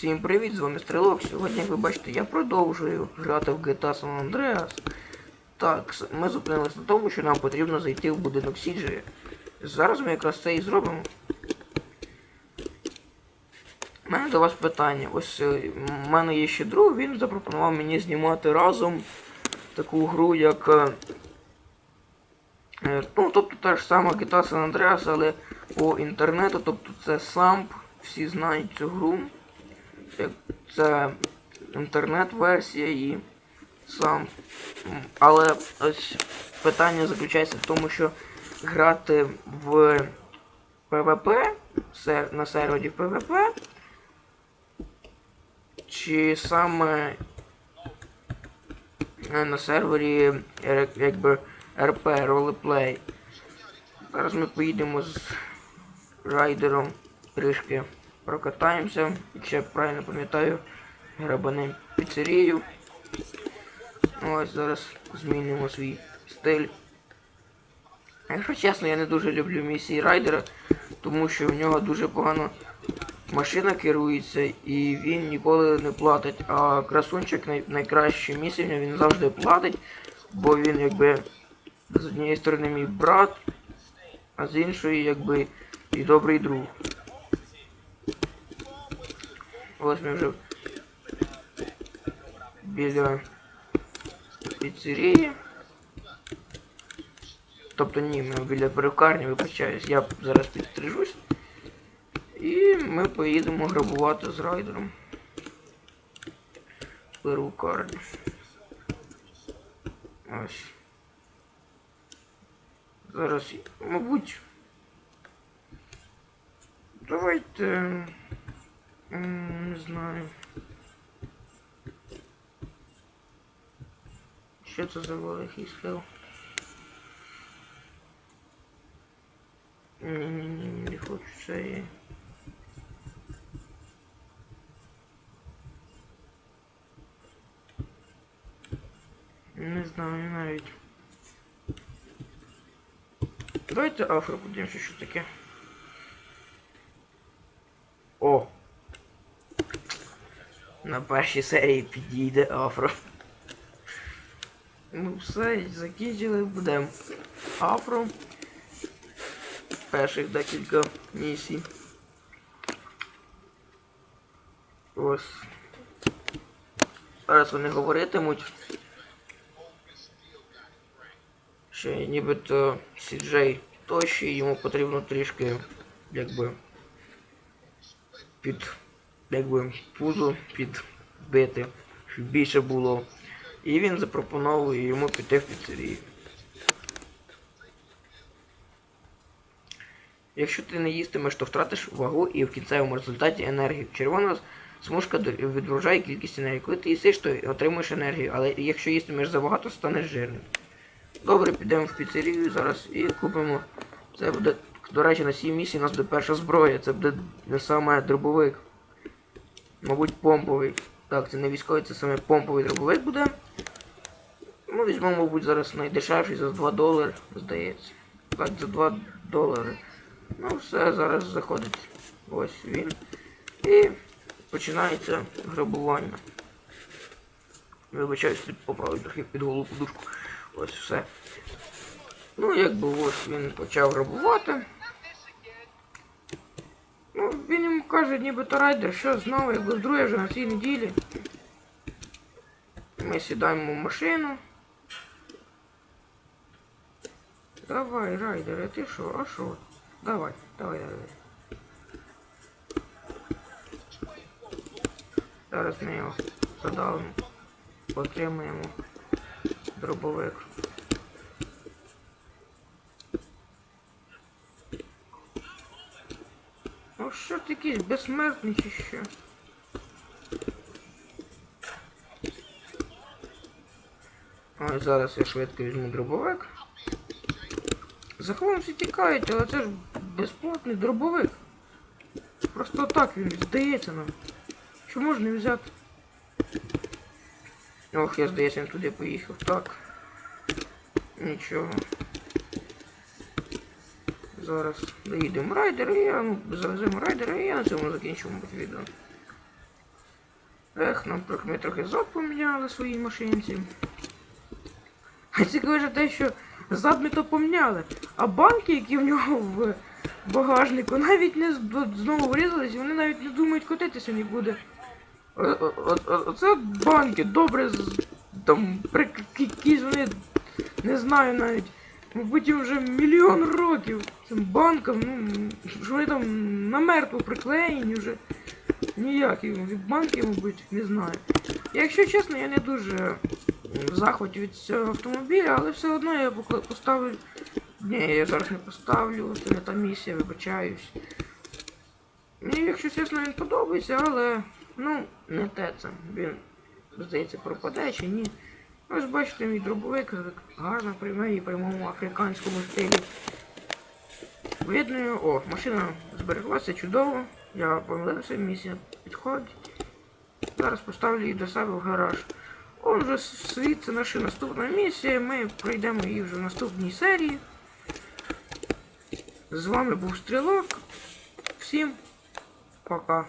Всім привіт, з вами Стрілок. Сьогодні, ви бачите, я продовжую грати в GTA San Andreas. Так, ми зупинились на тому, що нам потрібно зайти в будинок Сіджі. Зараз ми якраз це і зробимо. У мене до вас питання. Ось е, в мене є ще друг, він запропонував мені знімати разом таку гру, як. е, е, Ну, тобто та ж сама GTA San Andreas, але по інтернету, тобто це SAMP, всі знають цю гру. Це інтернет-версія і сам. Але ось питання заключається в тому, що грати в PvP на сервері PvP чи саме е, на сервері е, якби RP, ролеплей. Зараз ми поїдемо з райдером трішки прокатаємося. Якщо я правильно пам'ятаю, грабанем піцерію. Ось зараз змінимо свій стиль. Якщо чесно, я не дуже люблю місії райдера, тому що в нього дуже погано машина керується і він ніколи не платить. А красунчик най найкращі місії він завжди платить, бо він якби з однієї сторони мій брат, а з іншої якби і добрий друг. Ось ми вже біля піцерії. Тобто ні, ми біля перукарні, вибачаюсь, я зараз підстрижусь. І ми поїдемо грабувати з райдером. Перукарню. Ось. Зараз, мабуть. Давайте. м, Не знаю. Що це за великий схил? Ні-ні-ні, не хочу це. я. Не знаю навіть. Давайте афро подивимося, що таке. О! На першій серії підійде афро. Ну все, закінчили, будемо афро. Перших декілька місій. Ось. Зараз вони говоритимуть. Що нібито Сіджей тощий, йому потрібно трішки якби під якби пузо підбити, щоб більше було. І він запропонує йому піти в піцерію. Якщо ти не їстимеш, то втратиш вагу і в кінцевому результаті енергію. Червона смужка до- відображає кількість енергії. Коли ти їсиш, то отримуєш енергію, але якщо їстимеш забагато, станеш жирним. Добре, підемо в піцерію зараз і купимо. Це буде, до речі, на цій місії у нас буде перша зброя. Це буде саме дробовик. Мабуть, помповий. Так, це не військовий, це саме помповий дробовик буде. Ну, візьмемо, мабуть, зараз найдешевший за 2 долари, здається. Так, за 2 долари. Ну, все, зараз заходить. Ось він. І починається грабування. Вибачаюсь, тут поправлю трохи під голову подушку. Ось все. Ну, якби ось він почав грабувати. Ну, він йому каже, нібито райдер, що знову, якби вдруге вже на цій неділі. Ми сідаємо в машину. Давай, райдер, а ти що? А що? Давай, давай, давай. Зараз ми його задавимо. Отримаємо дробовик. Якийсь безсмертний чи? Ой, зараз я швидко візьму дробовик. За хвилин всі тікають, але це ж безплатний дробовик. Просто так він здається нам. Що можна взяти? Ох, я здається, він туди поїхав. Так. Нічого. Зараз доїдемо райдер і я завеземо райдера і я на цьому закінчу мабуть, відео. Ех, нам ми трохи зад поміняли своїй машинці. А цікаве те, що зад ми то поміняли, а банки, які в нього в багажнику, навіть не знову врізались, вони навіть не думають котитися нікуди. Оце банки, добре, там якісь вони, не знаю навіть, мабуть, їм вже мільйон років цим банкам, ну, що вони там намертво приклеєні вже. Ніякі від банки, мабуть, не знаю. Якщо чесно, я не дуже в захваті від цього автомобіля, але все одно я поставлю. Ні, я зараз не поставлю, це не та місія, вибачаюсь. Мені, якщо чесно, він подобається, але ну, не те це. Він, здається, пропаде чи ні. Ось бачите, мій дробовик гарно і прямому африканському стилі. Видно, о, машина збереглася чудово. Я помилився, місія підходить. Зараз поставлю її до себе в гараж. Он вже світ, це наша наступна місія. Ми пройдемо її вже в наступній серії. З вами був Стрілок. Всім пока.